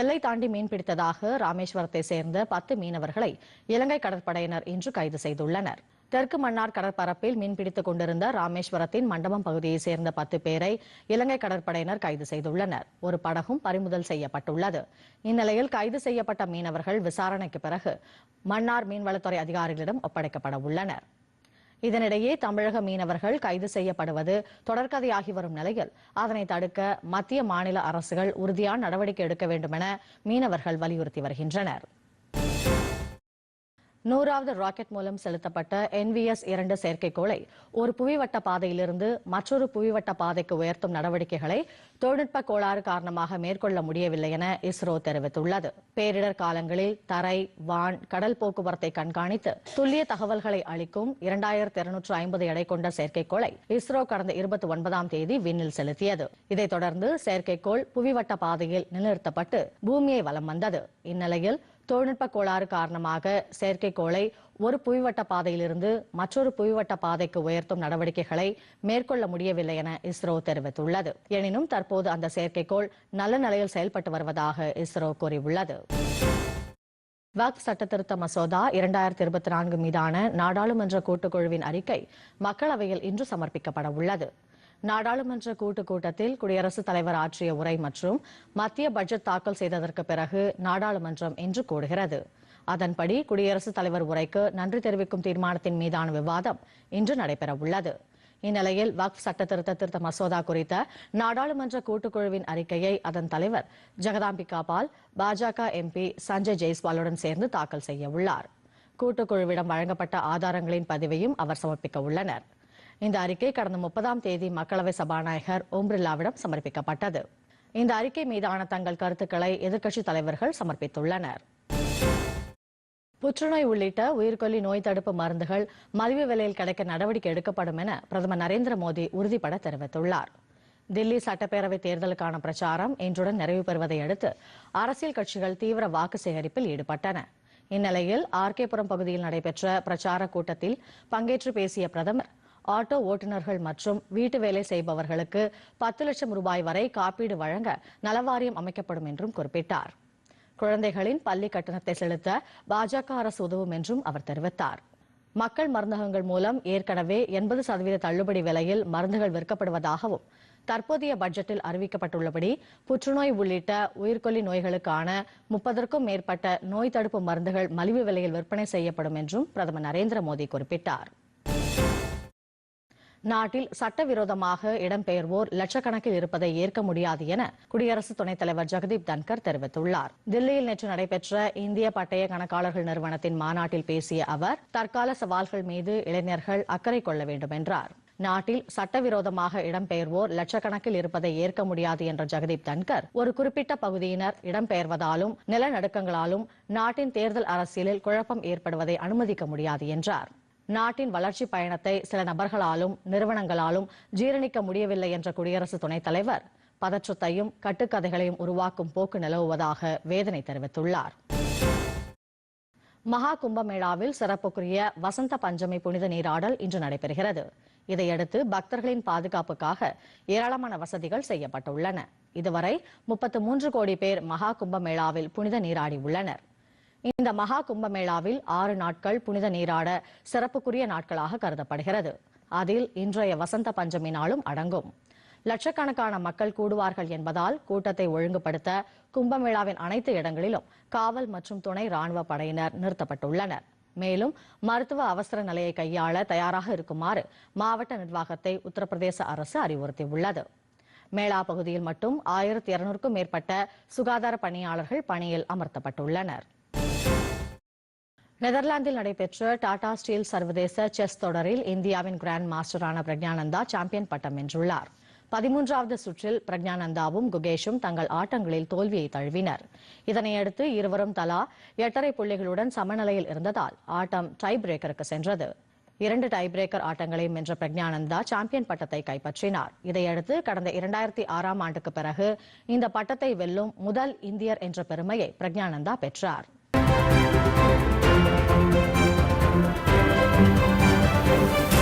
எல்லை தாண்டி மீன்பிடித்ததாக ராமேஸ்வரத்தை சேர்ந்த பத்து மீனவர்களை இலங்கை கடற்படையினர் இன்று கைது செய்துள்ளனர். தெற்கு மன்னார் கடற்பரப்பில் மீன்பிடித்துக் கொண்டிருந்த ராமேஸ்வரத்தின் மண்டபம் பகுதியைச் சேர்ந்த பத்து பேரை இலங்கை கடற்படையினர் கைது செய்துள்ளனர். ஒரு படகும் பறிமுதல் செய்யப்பட்டுள்ளது. இந்நிலையில் கைது செய்யப்பட்ட மீனவர்கள் விசாரணைக்கு பிறகு மன்னார் மீன்வளத்துறை அதிகாரிகளிடம் ஒப்படைக்கப்பட உள்ளனர். இதனிடையே தமிழக மீனவர்கள் கைது செய்யப்படுவது தொடர்கதையாகி வரும் நிலையில் அதனை தடுக்க மத்திய மாநில அரசுகள் உறுதியான நடவடிக்கை எடுக்க வேண்டும் என மீனவர்கள் வலியுறுத்தி வருகின்றனர். நூறாவது ராக்கெட் மூலம் செலுத்தப்பட்ட என்விஎஸ் இரண்டு செயற்கைக்கோளை ஒரு புவிவட்ட பாதையிலிருந்து மற்றொரு புவிவட்ட பாதைக்கு உயர்த்தும் நடவடிக்கைகளை தொழில்நுட்ப கோளாறு காரணமாக மேற்கொள்ள முடியவில்லை என இஸ்ரோ தெரிவித்துள்ளது. பேரிடர் காலங்களில் தரை வான் கடல் போக்குவரத்தை கண்காணித்து துல்லிய தகவல்களை அளிக்கும் இரண்டாயிரத்தி இருநூற்று ஐம்பது எடை கொண்ட செயற்கைக்கோளை இஸ்ரோ கடந்த இருபத்தி ஒன்பதாம் தேதி விண்ணில் செலுத்தியது. இதைத் தொடர்ந்து செயற்கைக்கோள் புவிவட்ட பாதையில் நிலைநிறுத்தப்பட்டு பூமியை வலம் வந்தது. இந்நிலையில் தொழில்நுட்ப கோளாறு காரணமாக செயற்கைக்கோளை ஒரு புவிவட்ட பாதையிலிருந்து மற்றொரு புவிவட்ட பாதைக்கு உயர்த்தும் நடவடிக்கைகளை மேற்கொள்ள முடியவில்லை என இஸ்ரோ தெரிவித்துள்ளது. எனினும் தற்போது அந்த செயற்கைக்கோள் நல்ல நிலையில் செயல்பட்டு வருவதாக இஸ்ரோ கூறியுள்ளது. வக்ஃப் சட்டத்திருத்த மசோதா இரண்டாயிரத்தி இருபத்தி நான்கு மீதான நாடாளுமன்ற கூட்டுக்குழுவின் அறிக்கை மக்களவையில் இன்று சமர்ப்பிக்கப்பட உள்ளது. நாடாளுமன்ற கூட்டுக் கூட்டத்தில் குடியரசுத் தலைவர் ஆற்றிய உரை மற்றும் மத்திய பட்ஜெட் தாக்கல் செய்ததற்கு பிறகு நாடாளுமன்றம் இன்று கூடுகிறது. அதன்படி குடியரசுத் தலைவர் உரைக்கு நன்றி தெரிவிக்கும் தீர்மானத்தின் மீதான விவாதம் இன்று நடைபெறவுள்ளது. இந்நிலையில் வக்ஃப் சட்டத்திருத்த திருத்த மசோதா குறித்த நாடாளுமன்ற கூட்டுக்குழுவின் அறிக்கையை அதன் தலைவர் ஜெகதாம்பிகா பால் பாஜக எம்பி சஞ்சய் ஜெய்ஸ்வாலுடன் சேர்ந்து தாக்கல் செய்ய உள்ளார். கூட்டுக்குழுவிடம் வழங்கப்பட்ட ஆதாரங்களின் பதிவையும் அவர் சமர்ப்பிக்க உள்ளனா் இந்த அறிக்கை கடந்த முப்பதாம் தேதி மக்களவை சபாநாயகர் ஓம் பிர்லாவிடம் சமர்ப்பிக்கப்பட்டது. இந்த அறிக்கை மீதான தங்கள் கருத்துக்களை எதிர்க்கட்சித் தலைவர்கள் சமர்ப்பித்துள்ளனர். புற்றுநோய் உள்ளிட்ட உயிர்கொல்லி நோய் தடுப்பு மருந்துகள் மலிவு விலையில் கிடைக்க நடவடிக்கை எடுக்கப்படும் என பிரதமர் நரேந்திர மோடி உறுதிபட தெரிவித்துள்ளார். தில்லி சட்டப்பேரவை தேர்தலுக்கான பிரச்சாரம் இன்றுடன் நிறைவு பெறுவதை அடுத்து அரசியல் கட்சிகள் தீவிர வாக்கு சேகரிப்பில் ஈடுபட்டன. இந்நிலையில் ஆர்கேபுரம் பகுதியில் நடைபெற்ற பிரச்சார கூட்டத்தில் பங்கேற்று பேசிய பிரதமர் ஆட்டோ ஓட்டுநர்கள் மற்றும் வீட்டு வேலை செய்பவர்களுக்கு பத்து லட்சம் ரூபாய் வரை காப்பீடு வழங்க நலவாரியம் அமைக்கப்படும் என்றும் குறிப்பிட்டார். குழந்தைகளின் பள்ளி கட்டணத்தை செலுத்த பாஜக அரசு உதவும் என்றும் அவர் தெரிவித்தார். மக்கள் மருந்தகங்கள் மூலம் ஏற்கனவே எண்பது சதவீத தள்ளுபடி விலையில் மருந்துகள் விற்கப்படுவதாகவும் தற்போதைய பட்ஜெட்டில் அறிவிக்கப்பட்டுள்ளபடி புற்றுநோய் உள்ளிட்ட உயிர்கொல்லி நோய்களுக்கான முப்பதற்கும் மேற்பட்ட நோய் தடுப்பு மருந்துகள் மலிவு விலையில் விற்பனை செய்யப்படும் என்றும் பிரதமர் நரேந்திர மோடி குறிப்பிட்டார். நாட்டில் சட்டவிரோதமாக இடம்பெயர்வோர் லட்சக்கணக்கில் இருப்பதை ஏற்க முடியாது என குடியரசு துணைத் தலைவர் ஜெகதீப் தன்கர் தெரிவித்துள்ளார். தில்லியில் நேற்று நடைபெற்ற இந்திய பட்டய கணக்காளர்கள் நிறுவனத்தின் மாநாட்டில் பேசிய அவர் தற்கால சவால்கள் மீது இளைஞர்கள் அக்கறை கொள்ள வேண்டும் என்றார். நாட்டில் சட்டவிரோதமாக இடம்பெயர்வோர் லட்சக்கணக்கில் இருப்பதை ஏற்க முடியாது என்ற ஜெகதீப் தன்கர் ஒரு குறிப்பிட்ட பகுதியினர் இடம்பெயர்வதாலும் நிலநடுக்கங்களாலும் நாட்டின் தேர்தல் அரசியலில் குழப்பம் ஏற்படுவதை அனுமதிக்க முடியாது என்றார். நாட்டின் வளர்ச்சி பயணத்தை சில நபர்களாலும் நிறுவனங்களாலும் ஜீரணிக்க முடியவில்லை என்ற குடியரசு துணைத் தலைவர் பதற்றத்தையும் கட்டுக்கதைகளையும் உருவாக்கும் போக்கு நிலவுவதாக வேதனை தெரிவித்துள்ளார். மகா கும்பமேளாவில் சிறப்புக்குரிய வசந்த பஞ்சமி புனித நீராடல் இன்று நடைபெறுகிறது. இதையடுத்து பக்தர்களின் பாதுகாப்புக்காக ஏராளமான வசதிகள் செய்யப்பட்டுள்ளன. இதுவரை முப்பத்து மூன்று கோடி பேர் மகா கும்பமேளாவில் புனித நீராடி உள்ளனர். இந்த மகா கும்பமேளாவில் ஆறு நாட்கள் புனித நீராட சிறப்புக்குரிய நாட்களாக கருதப்படுகிறது. அதில் இன்றைய வசந்த பஞ்சமி நாளும் அடங்கும். லட்சக்கணக்கான மக்கள் கூடுவார்கள் என்பதால் கூட்டத்தை ஒழுங்குபடுத்த கும்பமேளாவின் அனைத்து இடங்களிலும் காவல் மற்றும் துணை ராணுவ படையினர் நிறுத்தப்பட்டுள்ளனர். மேலும் மருத்துவ அவசர நிலையை கையாள தயாராக இருக்குமாறு மாவட்ட நிர்வாகத்தை உத்தரப்பிரதேச அரசு அறிவுறுத்தியுள்ளது. மேளா பகுதியில் மட்டும் ஆயிரத்தி இருநூறுக்கும் மேற்பட்ட சுகாதார பணியாளர்கள் பணியில் அமர்த்தப்பட்டுள்ளனர். நெதர்லாந்தில் நடைபெற்ற டாடா ஸ்டீல் சர்வதேச செஸ் தொடரில் இந்தியாவின் கிராண்ட் மாஸ்டரான பிரக்ஞானந்தா சாம்பியன் பட்டம் வென்றுள்ளார். பதிமூன்றாவது சுற்றில் பிரக்ஞானந்தாவும் குகேஷும் தங்கள் ஆட்டங்களில் தோல்வியை தழுவினர். இதனையடுத்து இருவரும் தலா எட்டரை புள்ளிகளுடன் சமநிலையில் இருந்ததால் ஆட்டம் டை பிரேக்கருக்கு சென்றது. இரண்டு டை பிரேக்கர் ஆட்டங்களையும் வென்ற பிரக்ஞானந்தா சாம்பியன் பட்டத்தை கைப்பற்றினார். இதையடுத்து கடந்த இரண்டாயிரத்தி ஆறாம் ஆண்டுக்கு பிறகு இந்த பட்டத்தை வெல்லும் முதல் இந்தியர் என்ற பெருமையை பிரக்ஞானந்தா பெற்றார். Thank you.